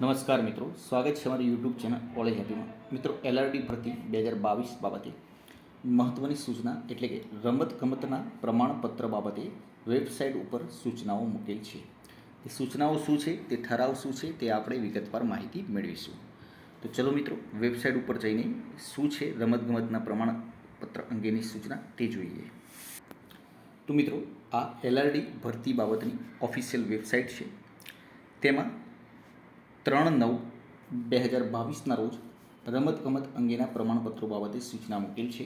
નમસ્કાર મિત્રો, સ્વાગત છે અમારી યુટ્યુબ ચેનલ કોલેજ હેપીમાં મિત્રો એલઆરડી ભરતી બે હજાર બાવીસ બાબતે મહત્ત્વની સૂચના એટલે કે રમતગમતના પ્રમાણપત્ર બાબતે વેબસાઇટ ઉપર સૂચનાઓ મૂકેલ છે. તે સૂચનાઓ શું છે, તે ઠરાવ શું છે, તે આપણે વિગતવાર માહિતી મેળવીશું. તો ચલો મિત્રો, વેબસાઇટ ઉપર જઈને શું છે રમતગમતના પ્રમાણપત્ર અંગેની સૂચના તે જોઈએ. તો મિત્રો, આ એલઆરડી ભરતી બાબતની ઓફિશિયલ વેબસાઇટ છે. તેમાં ત્રણ નવ બે હજાર બાવીસના રોજ રમતગમત અંગેના પ્રમાણપત્રો બાબતે સૂચના મૂકેલ છે.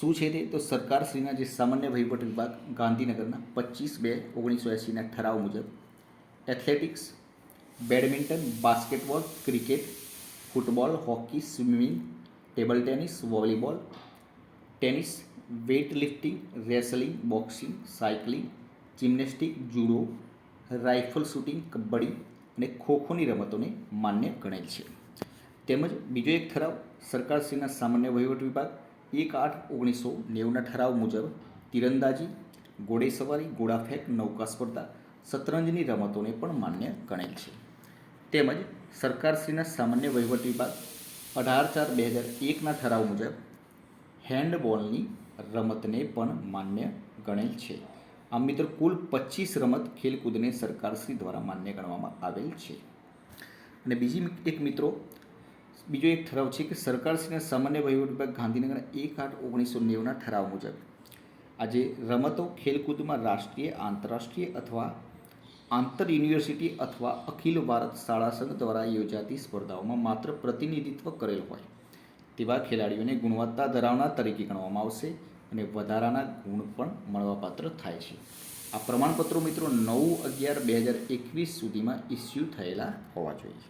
શું છે તે? તો સરકારશ્રીના જે સામાન્ય વહીવટ વિભાગ ગાંધીનગરના પચીસ બે ઓગણીસો એંસીના ઠરાવ મુજબ athletics, badminton, basketball, cricket, football, hockey, swimming, table tennis, volleyball, tennis weight lifting wrestling, boxing, cycling, gymnastic, judo, rifle shooting, kabaddi અને ખોખોની રમતોને માન્ય ગણેલ છે. તેમજ બીજો એક ઠરાવ સરકારશ્રીના સામાન્ય વહીવટ વિભાગ એક આઠ ઓગણીસો નેવુંના ઠરાવ મુજબ તીરંદાજી, ઘોડેસવારી, ઘોડાફેંક, નૌકા સ્પર્ધા, શતરંજની રમતોને પણ માન્ય ગણેલ છે. તેમજ સરકારશ્રીના સામાન્ય વહીવટ વિભાગ અઢાર ચાર બે હજાર એકના ઠરાવ મુજબ હેન્ડબોલની રમતને પણ માન્ય ગણેલ છે. આમ મિત્રો કુલ પચીસ રમત ખેલકૂદને સરકારશ્રી દ્વારા માન્ય ગણવામાં આવેલ છે. અને બીજી એક મિત્રો, બીજો એક ઠરાવ છે કે સરકારશ્રીના સામાન્ય વહીવટ વિભાગ ગાંધીનગરના એક આઠ ઓગણીસો નેવુંના ઠરાવ મુજબ આજે રમતો ખેલકૂદમાં રાષ્ટ્રીય, આંતરરાષ્ટ્રીય અથવા આંતર યુનિવર્સિટી અથવા અખિલ ભારત શાળા સંઘ દ્વારા યોજાતી સ્પર્ધાઓમાં માત્ર પ્રતિનિધિત્વ કરેલ હોય તેવા ખેલાડીઓને ગુણવત્તા ધરાવનાર તરીકે ગણવામાં આવશે. અને વધારાના ગુણ પણ મળવાપાત્ર થાય છે. આ પ્રમાણપત્રો મિત્રો નવ અગિયાર બે હજાર એકવીસ સુધીમાં ઇસ્યુ થયેલા હોવા જોઈએ.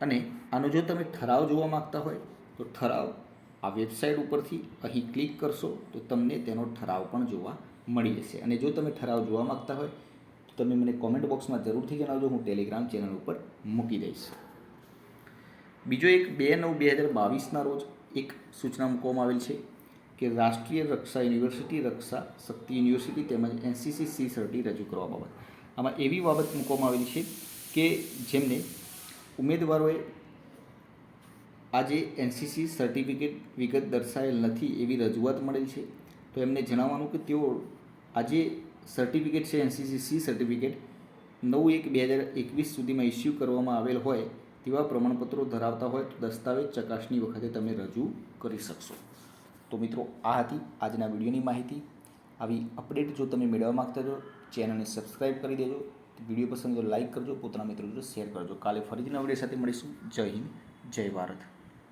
અને આનો જો તમે ઠરાવ જોવા માગતા હોય, તો ઠરાવ આ વેબસાઇટ ઉપરથી અહીં ક્લિક કરશો, તો તમને તેનો ઠરાવ પણ જોવા મળી જશે. અને જો તમે ઠરાવ જોવા માગતા હોય, તો તમે મને કોમેન્ટ બોક્સમાં જરૂરથી જણાવજો, હું ટેલિગ્રામ ચેનલ ઉપર મૂકી દઈશ. બીજો એક બે નવ બે હજાર બાવીસના રોજ એક સૂચના મૂકવામાં આવેલ છે. કે રાષ્ટ્રીય રક્ષા, યુનિવર્સિટી રક્ષા શક્તિ યુનિવર્સિટી તેમજ એનસીસી સી સર્ટી રજૂ કરવા બાબત. આમાં એવી બાબત મૂકવામાં આવેલી છે કે જેમને ઉમેદવારોએ આજે એનસીસી સર્ટિફિકેટ વિગત દર્શાવેલ નથી એવી રજૂઆત મળેલ છે. તો એમને જણાવવાનું કે તેઓ આજે સર્ટિફિકેટ છે એનસીસી સી સર્ટિફિકેટ નવ એક બે હજાર એકવીસ સુધીમાં ઇસ્યુ કરવામાં આવેલ હોય તેવા પ્રમાણપત્રો ધરાવતા હોય તો દસ્તાવેજ ચકાસણી વખતે તમે રજૂ કરી શકશો. તો મિત્રો, આ હતી આજના વિડીયોની માહિતી. આવી અપડેટ જો તમે મેળવવા માગતા છો ચેનલને સબસ્ક્રાઈબ કરી દેજો. વીડિયો પસંદ તો લાઇક કરજો, પોતાના મિત્રો જો શેર કરજો. કાલે ફરીથી નવા સાથે મળીશું. જય હિન્દ, જય ભારત.